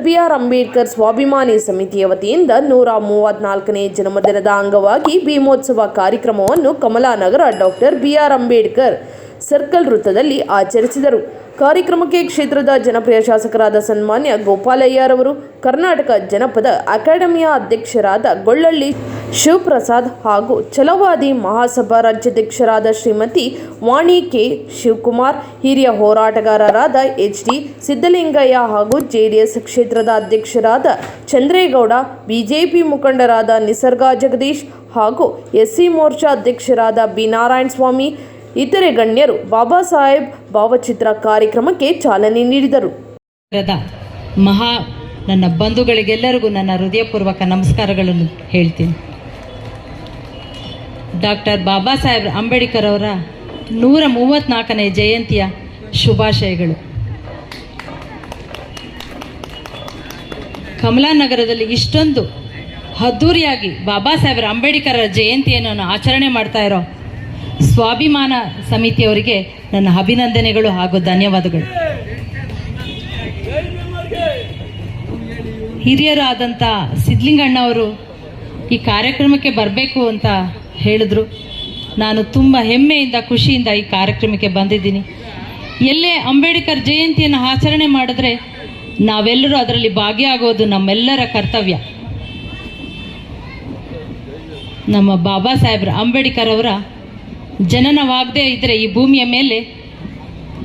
Doctor B R Ambedkar ಸ್ವಾಭಿಮಾನಿ ಸಮಿತಿಯ ವತಿಯಿಂದ ನೂರ ಮೂವತ್ನಾಲ್ಕನೇ ಜನ್ಮದಿನದ ಅಂಗವಾಗಿ ಭೀಮೋತ್ಸವ ಕಾರ್ಯಕ್ರಮವನ್ನು Kamalanagar doctor B R Ambedkar circle ವೃತ್ತದಲ್ಲಿ ಆಚರಿಸಿದರು. ಕಾರ್ಯಕ್ರಮಕ್ಕೆ ಕ್ಷೇತ್ರದ ಜನಪ್ರಿಯ ಶಾಸಕರಾದ ಸನ್ಮಾನ್ಯ ಗೋಪಾಲಯ್ಯರವರು ಕರ್ನಾಟಕ ಜನಪದ ಅಕಾಡೆಮಿಯ ಅಧ್ಯಕ್ಷರಾದ ಗೊಳ್ಳಳ್ಳಿ ಶಿವಪ್ರಸಾದ್ ಹಾಗೂ ಛಲವಾದಿ ಮಹಾಸಭಾ ರಾಜ್ಯಾಧ್ಯಕ್ಷರಾದ ಶ್ರೀಮತಿ ವಾಣಿ ಕೆ. ಶಿವಕುಮಾರ್, ಹಿರಿಯ ಹೋರಾಟಗಾರರಾದ ಎಚ್ ಡಿ ಸಿದ್ದಲಿಂಗಯ್ಯ ಹಾಗೂ ಜೆಡಿಎಸ್ ಕ್ಷೇತ್ರದ ಅಧ್ಯಕ್ಷರಾದ ಚಂದ್ರೇಗೌಡ, ಬಿಜೆಪಿ ಮುಖಂಡರಾದ ನಿಸರ್ಗ ಜಗದೀಶ್ ಹಾಗೂ ಎಸ್ಸಿ ಮೋರ್ಚಾ ಅಧ್ಯಕ್ಷರಾದ ಬಿ ನಾರಾಯಣ ಸ್ವಾಮಿ ಇತರೆ ಗಣ್ಯರು ಬಾಬಾ ಸಾಹೇಬ್ ಭಾವಚಿತ್ರ ಕಾರ್ಯಕ್ರಮಕ್ಕೆ ಚಾಲನೆ ನೀಡಿದರು. ಮಹಾ ನನ್ನ ಬಂಧುಗಳಿಗೆಲ್ಲರಿಗೂ ನನ್ನ ಹೃದಯಪೂರ್ವಕ ನಮಸ್ಕಾರಗಳನ್ನು ಹೇಳ್ತೀನಿ. ಡಾಕ್ಟರ್ ಬಾಬಾ ಸಾಹೇಬ್ ಅಂಬೇಡ್ಕರ್ ಅವರ ನೂರ ಮೂವತ್ತ್ನಾಲ್ಕನೇ ಜಯಂತಿಯ ಶುಭಾಶಯಗಳು. ಕಮಲಾನಗರದಲ್ಲಿ ಇಷ್ಟೊಂದು ಅದ್ದೂರಿಯಾಗಿ ಬಾಬಾ ಸಾಹೇಬ್ರ ಅಂಬೇಡ್ಕರ್ ಜಯಂತಿಯನ್ನು ಆಚರಣೆ ಮಾಡ್ತಾ ಇರೋ ಸ್ವಾಭಿಮಾನ ಸಮಿತಿಯವರಿಗೆ ನನ್ನ ಅಭಿನಂದನೆಗಳು ಹಾಗೂ ಧನ್ಯವಾದಗಳು. ಹಿರಿಯರಾದಂಥ ಸಿದ್ಲಿಂಗಣ್ಣ ಅವರು ಈ ಕಾರ್ಯಕ್ರಮಕ್ಕೆ ಬರಬೇಕು ಅಂತ ಹೇಳಿದ್ರು. ನಾನು ತುಂಬ ಹೆಮ್ಮೆಯಿಂದ, ಖುಷಿಯಿಂದ ಈ ಕಾರ್ಯಕ್ರಮಕ್ಕೆ ಬಂದಿದ್ದೀನಿ. ಎಲ್ಲೇ ಅಂಬೇಡ್ಕರ್ ಜಯಂತಿಯನ್ನು ಆಚರಣೆ ಮಾಡಿದ್ರೆ ನಾವೆಲ್ಲರೂ ಅದರಲ್ಲಿ ಭಾಗಿಯಾಗೋದು ನಮ್ಮೆಲ್ಲರ ಕರ್ತವ್ಯ. ನಮ್ಮ ಬಾಬಾ ಸಾಹೇಬ್ರ ಅಂಬೇಡ್ಕರ್ ಅವರ ಜನನವಾಗದೇ ಇದ್ದರೆ ಈ ಭೂಮಿಯ ಮೇಲೆ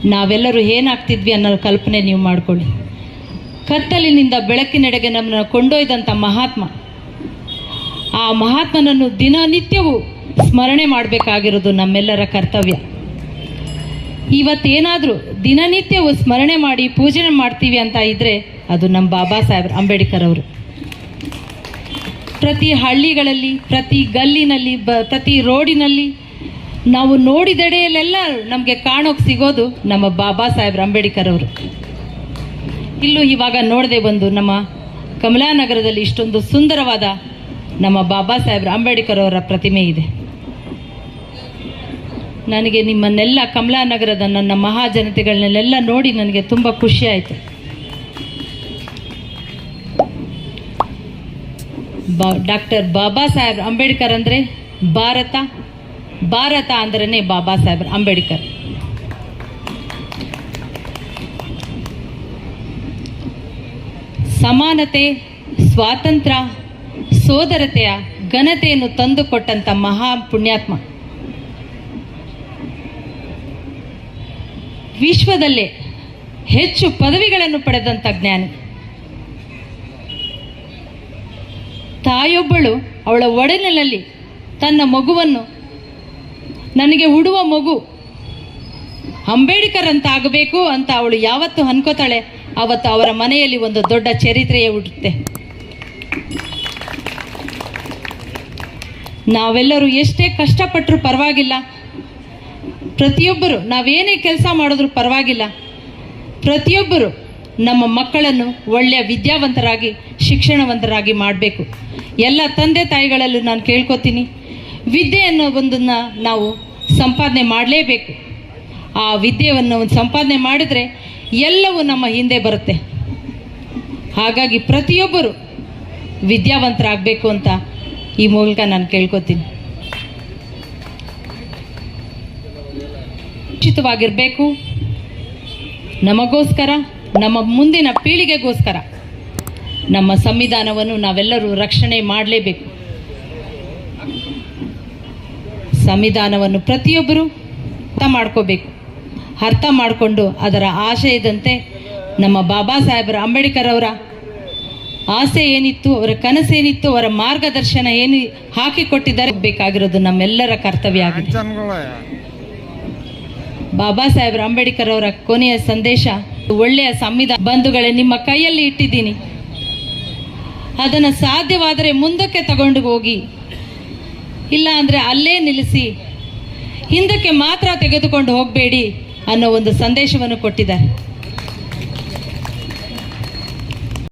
ನಾವೆಲ್ಲರೂ ಏನಾಗ್ತಿದ್ವಿ ಅನ್ನೋ ಕಲ್ಪನೆ ನೀವು ಮಾಡಿಕೊಳ್ಳಿ. ಕತ್ತಲಿನಿಂದ ಬೆಳಕಿನೆಡೆಗೆ ನಮ್ಮನ್ನು ಕೊಂಡೊಯ್ದಂಥ ಮಹಾತ್ಮ. ಆ ಮಹಾತ್ಮನನ್ನು ದಿನನಿತ್ಯವೂ ಸ್ಮರಣೆ ಮಾಡಬೇಕಾಗಿರೋದು ನಮ್ಮೆಲ್ಲರ ಕರ್ತವ್ಯ. ಇವತ್ತೇನಾದರೂ ದಿನನಿತ್ಯವೂ ಸ್ಮರಣೆ ಮಾಡಿ ಪೂಜೆ ಮಾಡ್ತೀವಿ ಅಂತ ಇದ್ದರೆ ಅದು ನಮ್ಮ ಬಾಬಾ ಸಾಹೇಬ್ ಅಂಬೇಡ್ಕರ್ ಅವರು. ಪ್ರತಿ ಹಳ್ಳಿಗಳಲ್ಲಿ, ಪ್ರತಿ ಗಲ್ಲಿನಲ್ಲಿ, ಬ, ಪ್ರತಿ ರೋಡಿನಲ್ಲಿ ನಾವು ನೋಡಿದೆಡೆಯಲ್ಲೆಲ್ಲ ನಮಗೆ ಕಾಣೋಕೆ ಸಿಗೋದು ನಮ್ಮ ಬಾಬಾ ಸಾಹೇಬ್ ಅಂಬೇಡ್ಕರ್ ಅವರು. ಇಲ್ಲೂ ಇವಾಗ ನೋಡದೆ ಬಂದು ನಮ್ಮ ಕಮಲಾನಗರದಲ್ಲಿ ಇಷ್ಟೊಂದು ಸುಂದರವಾದ ನಮ್ಮ ಬಾಬಾ ಸಾಹೇಬ್ ಅಂಬೇಡ್ಕರ್ ಅವರ ಪ್ರತಿಮೆ ಇದೆ. ನನಗೆ ನಿಮ್ಮನ್ನೆಲ್ಲ ಕಮಲಾನಗರದ ನನ್ನ ಮಹಾಜನತೆಗಳನ್ನೆಲ್ಲ ನೋಡಿ ನನಗೆ ತುಂಬ ಖುಷಿ ಆಯಿತು. ಬಾ, ಡಾಕ್ಟರ್ ಬಾಬಾ ಸಾಹೇಬ್ ಅಂಬೇಡ್ಕರ್ ಅಂದರೆ ಭಾರತ ಭಾರತ ಅಂದ್ರೇ ಬಾಬಾ ಸಾಹೇಬ್ ಅಂಬೇಡ್ಕರ್. ಸಮಾನತೆ, ಸ್ವಾತಂತ್ರ್ಯ ಸೋದರತೆಯ ಘನತೆಯನ್ನು ತಂದುಕೊಟ್ಟಂಥ ಮಹಾ ಪುಣ್ಯಾತ್ಮ. ವಿಶ್ವದಲ್ಲೇ ಹೆಚ್ಚು ಪದವಿಗಳನ್ನು ಪಡೆದಂಥ ಜ್ಞಾನಿ. ತಾಯೊಬ್ಬಳು ಅವಳ ಒಡಲಿನಲ್ಲಿ ತನ್ನ ಮಗುವನ್ನು ನನಗೆ ಉಡುವ ಮಗು ಅಂಬೇಡ್ಕರ್ ಅಂತ ಆಗಬೇಕು ಅಂತ ಅವಳು ಯಾವತ್ತು ಅನ್ಕೋತಾಳೆ, ಅವತ್ತು ಅವರ ಮನೆಯಲ್ಲಿ ಒಂದು ದೊಡ್ಡ ಚರಿತ್ರೆಯೇ ಹುಟ್ಟುತ್ತೆ. ನಾವೆಲ್ಲರೂ ಎಷ್ಟೇ ಕಷ್ಟಪಟ್ಟರೂ ಪರವಾಗಿಲ್ಲ. ಪ್ರತಿಯೊಬ್ಬರು ನಾವೇನೇ ಕೆಲಸ ಮಾಡಿದ್ರು ಪರವಾಗಿಲ್ಲ. ಪ್ರತಿಯೊಬ್ಬರು ನಮ್ಮ ಮಕ್ಕಳನ್ನು ಒಳ್ಳೆಯ ವಿದ್ಯಾವಂತರಾಗಿ, ಶಿಕ್ಷಣವಂತರಾಗಿ ಮಾಡಬೇಕು. ಎಲ್ಲ ತಂದೆ ತಾಯಿಗಳಲ್ಲೂ ನಾನು ಕೇಳ್ಕೊತೀನಿ, ವಿದ್ಯೆ ಅನ್ನೋ ಒಂದನ್ನು ನಾವು ಸಂಪಾದನೆ ಮಾಡಲೇಬೇಕು. ಆ ವಿದ್ಯೆಯನ್ನು ಒಂದು ಸಂಪಾದನೆ ಮಾಡಿದರೆ ಎಲ್ಲವೂ ನಮ್ಮ ಹಿಂದೆ ಬರುತ್ತೆ. ಹಾಗಾಗಿ ಪ್ರತಿಯೊಬ್ಬರು ವಿದ್ಯಾವಂತರಾಗಬೇಕು ಅಂತ ಈ ಮೂಲಕ ನಾನು ಕೇಳ್ಕೊತೀನಿ. ಉಚಿತವಾಗಿರಬೇಕು. ನಮಗೋಸ್ಕರ, ನಮ್ಮ ಮುಂದಿನ ಪೀಳಿಗೆಗೋಸ್ಕರ, ನಮ್ಮ ಸಂವಿಧಾನವನ್ನು ನಾವೆಲ್ಲರೂ ರಕ್ಷಣೆ ಮಾಡಲೇಬೇಕು. ಸಂವಿಧಾನವನ್ನು ಪ್ರತಿಯೊಬ್ಬರು ಅರ್ಥ ಮಾಡ್ಕೋಬೇಕು. ಅರ್ಥ ಮಾಡಿಕೊಂಡು ಅದರ ಆಶಯದಂತೆ ನಮ್ಮ ಬಾಬಾ ಸಾಹೇಬರ ಅಂಬೇಡ್ಕರ್ ಅವರ ಆಸೆ ಏನಿತ್ತು ಅವರ ಕನಸೇನಿತ್ತು ಅವರ ಮಾರ್ಗದರ್ಶನ ಏನು ಹಾಕಿಕೊಟ್ಟಿದ್ದಾರೆ ಬೇಕಾಗಿರೋದು ನಮ್ಮೆಲ್ಲರ ಕರ್ತವ್ಯ ಆಗಿದೆ. ಬಾಬಾ ಸಾಹೇಬ್ರ ಅಂಬೇಡ್ಕರ್ ಅವರ ಕೊನೆಯ ಸಂದೇಶ ಒಳ್ಳೆಯ ಸಂವಿಧಾನ ಬಂಧುಗಳೇ ನಿಮ್ಮ ಕೈಯಲ್ಲಿ ಇಟ್ಟಿದ್ದೀನಿ. ಅದನ್ನು ಸಾಧ್ಯವಾದರೆ ಮುಂದಕ್ಕೆ ತಗೊಂಡು ಹೋಗಿ ಇಲ್ಲ ಅಂದರೆ ಅಲ್ಲೇ ನಿಲ್ಲಿಸಿ ಹಿಂದಕ್ಕೆ ಮಾತ್ರ ತೆಗೆದುಕೊಂಡು ಹೋಗಬೇಡಿ ಅನ್ನೋ ಒಂದು ಸಂದೇಶವನ್ನು ಕೊಟ್ಟಿದ್ದಾರೆ.